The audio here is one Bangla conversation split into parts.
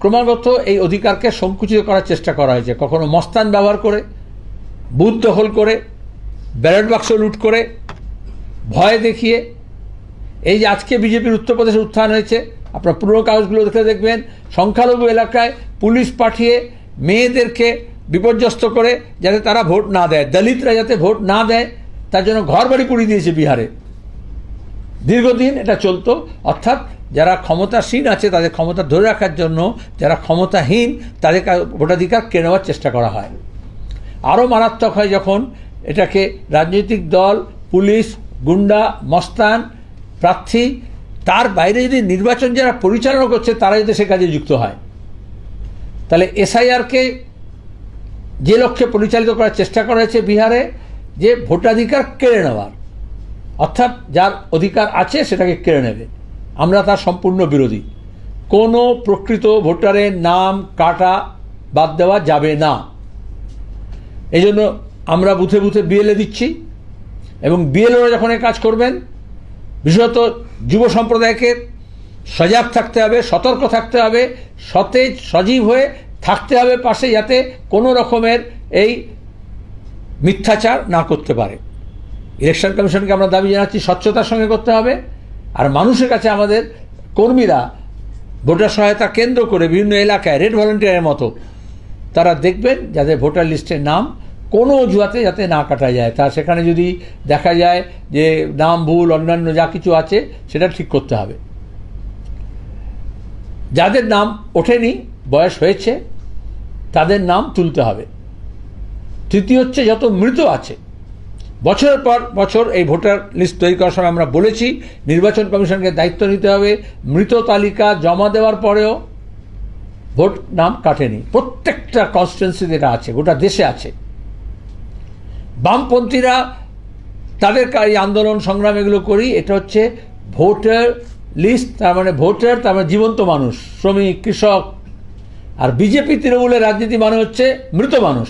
ক্রমাগত এই অধিকারকে সংকুচিত করার চেষ্টা করা হয়েছে। কখনো মস্তান ব্যবহার করে বুথ দখল করে, ব্যালট বাক্স লুট করে, ভয় দেখিয়ে, এই যে আজকে বিজেপির উত্তরপ্রদেশে উত্থান হয়েছে, আপনার পুরনো কাগজগুলো দেখে দেখবেন, সংখ্যালঘু এলাকায় পুলিশ পাঠিয়ে মেয়েদেরকে বিপর্যস্ত করে যাতে তারা ভোট না দেয়, দলিতরা যাতে ভোট না দেয়, তার জন্য ঘর বাড়ি পুড়িয়ে দিয়েছে বিহারে। দীর্ঘদিন এটা চলতো, অর্থাৎ যারা ক্ষমতাসীন আছে তাদের ক্ষমতা ধরে রাখার জন্য, যারা ক্ষমতাহীন তাদের ভোটাধিকার কেড়ে নেওয়ার চেষ্টা করা হয়। আরও মারাত্মক হয় যখন এটাকে রাজনৈতিক দল, পুলিশ, গুন্ডা, মস্তান, প্রার্থী, তার বাইরে যদি নির্বাচন যারা পরিচালনা করছে, তারা যদি সে কাজে যুক্ত হয়। তাহলে এসআইআরকে যে লক্ষ্যে পরিচালিত করার চেষ্টা করা হয়েছে বিহারে, যে ভোটাধিকার কেড়ে নেওয়ার, অর্থাৎ যার অধিকার আছে সেটাকে কেড়ে নেবে। আমরা তার সম্পূর্ণ বিরোধী। কোনো প্রকৃত ভোটারের নাম, কাটা বাদ দেওয়া যাবে না। এই জন্য আমরা বুথে বুথে বিএলএ দিচ্ছি এবং বিএলওরা যখন কাজ করবেন, বিশেষত যুব সম্প্রদায়কে সজাগ থাকতে হবে, সতর্ক থাকতে হবে, সতেজ, সজীব হয়ে থাকতে হবে পাশে যাতে কোনো রকমের এই মিথ্যাচার না করতে পারে। ইলেকশন কমিশনকে আমরা দাবি জানাচ্ছি, স্বচ্ছতার সঙ্গে করতে হবে। আর মানুষের কাছে আমাদের কর্মীরা ভোটার সহায়তা কেন্দ্র করে বিভিন্ন এলাকায় রেড ভলেন্টিয়ারের মতো তারা দেখবেন যাদের ভোটার লিস্টের নাম কোনো অজুহাতে যাতে না কাটা যায়। তা সেখানে যদি দেখা যায় যে নাম, ভুল, অন্যান্য যা কিছু আছে, সেটা ঠিক করতে হবে। যাদের নাম ওঠেনি, বয়স হয়েছে, তাদের নাম তুলতে হবে। তৃতীয় হচ্ছে যত মৃত আছে বছরের পর বছর এই ভোটার লিস্ট তৈরি করার সময় আমরা বলেছি, নির্বাচন কমিশনকে দায়িত্ব নিতে হবে, মৃত তালিকা জমা দেওয়ার পরেও ভোট নাম কাটেনি। প্রত্যেকটা কনস্টিটুয়েন্সিতে এটা আছে, গোটা দেশে আছে। বামপন্থীরা তাদের এই আন্দোলন সংগ্রাম এগুলো করি, এটা হচ্ছে ভোটার লিস্ট, তার মানে ভোটার, তার মানে জীবন্ত মানুষ, শ্রমিক, কৃষক। আর বিজেপি, তৃণমূলের রাজনীতি মানে হচ্ছে মৃত মানুষ।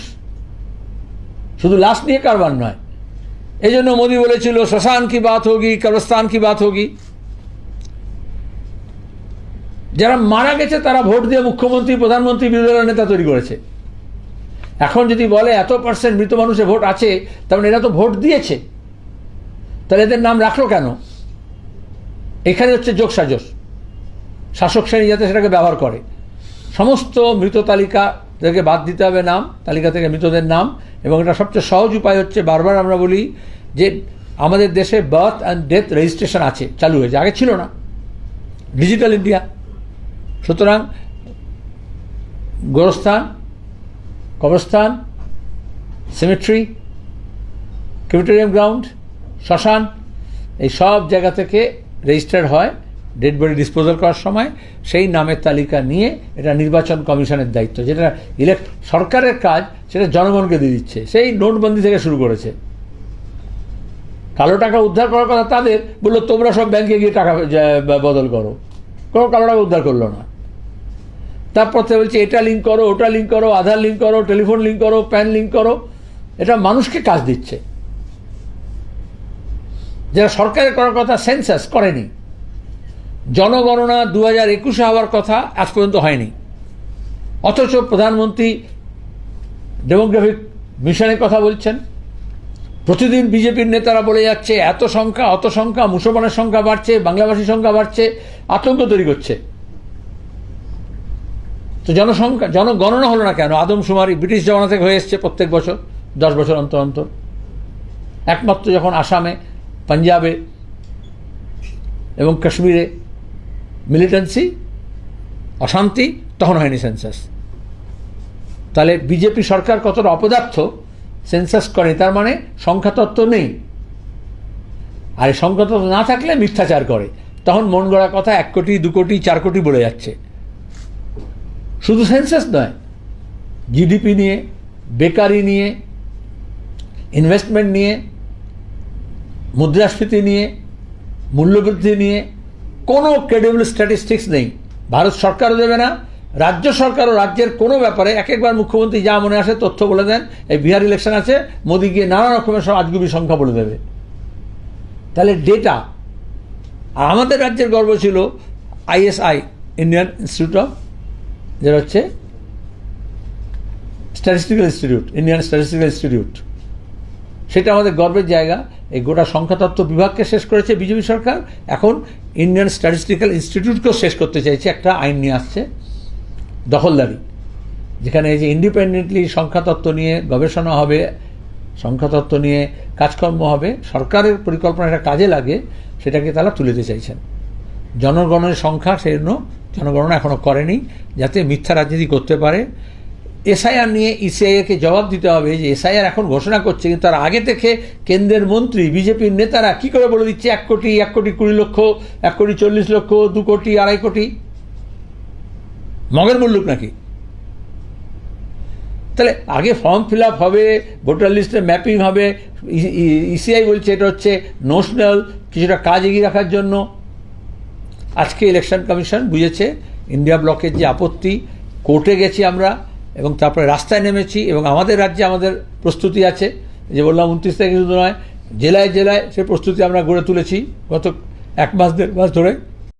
শুধু লাশ নিয়ে কারবার নয় এই জন্য মোদী বলেছিল, শ্মশান কি বাত হোগি, কবরস্থান কি বাত হোগি? যারা মারা গেছে, তারা ভোট দিয়ে মুখ্যমন্ত্রী, প্রধানমন্ত্রী বিরোধী দলের নেতা তৈরি করেছে। এখন যদি বলে এত পার্সেন্ট মৃত মানুষের ভোট আছে, তার মানে এরা তো ভোট দিয়েছে। তাহলে এদের নাম রাখল কেন? এখানে হচ্ছে যোগসাজস শাসক শ্রেণি যাতে সেটাকে ব্যবহার করে। সমস্ত মৃত তালিকা থেকে বাদ দিতে হবে নাম, তালিকা থেকে মৃতদের নাম, এবং এটা সবচেয়ে সহজ উপায় হচ্ছে বারবার আমরা বলি যে আমাদের দেশে বার্থ অ্যান্ড ডেথ রেজিস্ট্রেশন আছে, চালু হয়েছে, আগে ছিল না। ডিজিটাল ইন্ডিয়া সুতরাং গোরস্থান, কবরস্থান সিমেট্রি ক্রিমিটোরিয়াম গ্রাউন্ড শ্মশান, এই সব জায়গা থেকে রেজিস্টার্ড হয়। ডেড বডি ডিসপোজাল করার সময়, সেই নামের তালিকা নিয়ে এটা নির্বাচন কমিশনের দায়িত্ব, যেটা ইলেক্ট সরকারের কাজ, সেটা জনগণকে দিয়ে দিচ্ছে। সেই নোটবন্দি থেকে শুরু করেছে। কালো টাকা উদ্ধার করার কথা তাদের, বলল, তোমরা সব ব্যাংকে গিয়ে টাকা বদল করো। কোনো কালো টাকা উদ্ধার করল না। তারপর থেকে বলছে, এটা লিঙ্ক করো, ওটা লিঙ্ক করো, আধার লিঙ্ক করো টেলিফোন লিঙ্ক করো প্যান লিঙ্ক করো। এটা মানুষকে কাজ দিচ্ছে। যারা সরকারের করার কথা সেন্সাস করেনি জনগণনা দু হাজার একুশে হওয়ার কথা আজ পর্যন্ত হয়নি। অথচ প্রধানমন্ত্রী ডেমোগ্রাফিক মিশনের কথা বলছেন। প্রতিদিন বিজেপির নেতারা বলে যাচ্ছে, এত সংখ্যা, অত সংখ্যা, মুসলমানের সংখ্যা বাড়ছে, বাংলাভাষীর সংখ্যা বাড়ছে, আতঙ্ক তৈরি করছে। তো জনসংখ্যা, জনগণনা হলো না কেন? আদমশুমারি ব্রিটিশ জমানা থেকে হয়ে এসছে প্রত্যেক বছর, দশ বছর অন্তর অন্তর। একমাত্র যখন আসামে, পাঞ্জাবে এবং কাশ্মীরে মিলিটেন্সি অশান্তি, তখন হয়নি সেন্সাস তাহলে বিজেপি সরকার কতটা অপদার্থ সেন্সাস করে তার মানে সংখ্যাতত্ত্ব নেই। আর এই সংখ্যাতত্ত্ব না থাকলে মিথ্যাচার করে। তখন মন গড়া কথা এক কোটি, দু কোটি, চার কোটি বলে যাচ্ছে। শুধু সেন্সাস নয় জিডিপি নিয়ে, বেকারি নিয়ে ইনভেস্টমেন্ট নিয়ে, মুদ্রাস্ফীতি নিয়ে, মূল্যবৃদ্ধি নিয়ে কোনো ক্রেডিবল স্ট্যাটিস্টিক্স নেই। ভারত সরকারও দেবে না, রাজ্য সরকার ও রাজ্যের কোনো ব্যাপারে এক একবার মুখ্যমন্ত্রী যা মনে আসে তথ্য বলে দেন। এই বিহার ইলেকশন আছে, মোদি গিয়ে নানা রকমের সব আজগুবি সংখ্যা বলে দেবে। তাহলে ডেটা আমাদের রাজ্যের গর্ব ছিল আইএসআই ইন্ডিয়ান ইনস্টিটিউট অফ যেটা হচ্ছে statistical institute Indian statistical institute সেটা আমাদের গর্বের জায়গা। এই গোটা সংখ্যাতত্ত্ব বিভাগকে শেষ করেছে বিজেপি সরকার। এখন ইন্ডিয়ান স্ট্যাটিস্টিক্যাল ইনস্টিটিউটকেও শেষ করতে চাইছে, একটা আইন নিয়ে আসছে, দখলদারি। যেখানে এই যে ইন্ডিপেন্ডেন্টলি সংখ্যাতত্ত্ব নিয়ে গবেষণা হবে, সংখ্যাতত্ত্ব নিয়ে কাজকর্ম হবে, সরকারের পরিকল্পনাটা কাজে লাগে, সেটাকে তারা তুলে দিতে চাইছেন। জনগণের সংখ্যা সেজন্য জনগণনা এখনও করেনি, যাতে মিথ্যা রাজনীতি করতে পারে। এসআইআর নিয়ে ইসিআইকে জবাব দিতে হবে যে এসআইআর এখন ঘোষণা করছে, কিন্তু তার আগে থেকে কেন্দ্রের মন্ত্রী, বিজেপির নেতারা কি করে বলে দিচ্ছে, এক কোটি এক কোটি কুড়ি লক্ষ, এক কোটি চল্লিশ লক্ষ, দু কোটি, আড়াই কোটি? মগের মুল্লুক নাকি? তাহলে আগে ফর্ম ফিল আপ হবে, ভোটার লিস্টে ম্যাপিং হবে ইসিআই বলছে এটা হচ্ছে নোশনাল কিছুটা কাজ এগিয়ে রাখার জন্য। আজকে ইলেকশন কমিশন বুঝেছে ইন্ডিয়া ব্লকের যে আপত্তি কোর্টে গেছি আমরা। এবং তারপরে রাস্তায় নেমেছি এবং আমাদের রাজ্যে আমাদের প্রস্তুতি আছে। যে বললাম, উনত্রিশ তারিখে শুধু নয়, জেলায় জেলায় সে প্রস্তুতি আমরা গড়ে তুলেছি গত এক মাস দেড় মাস ধরে।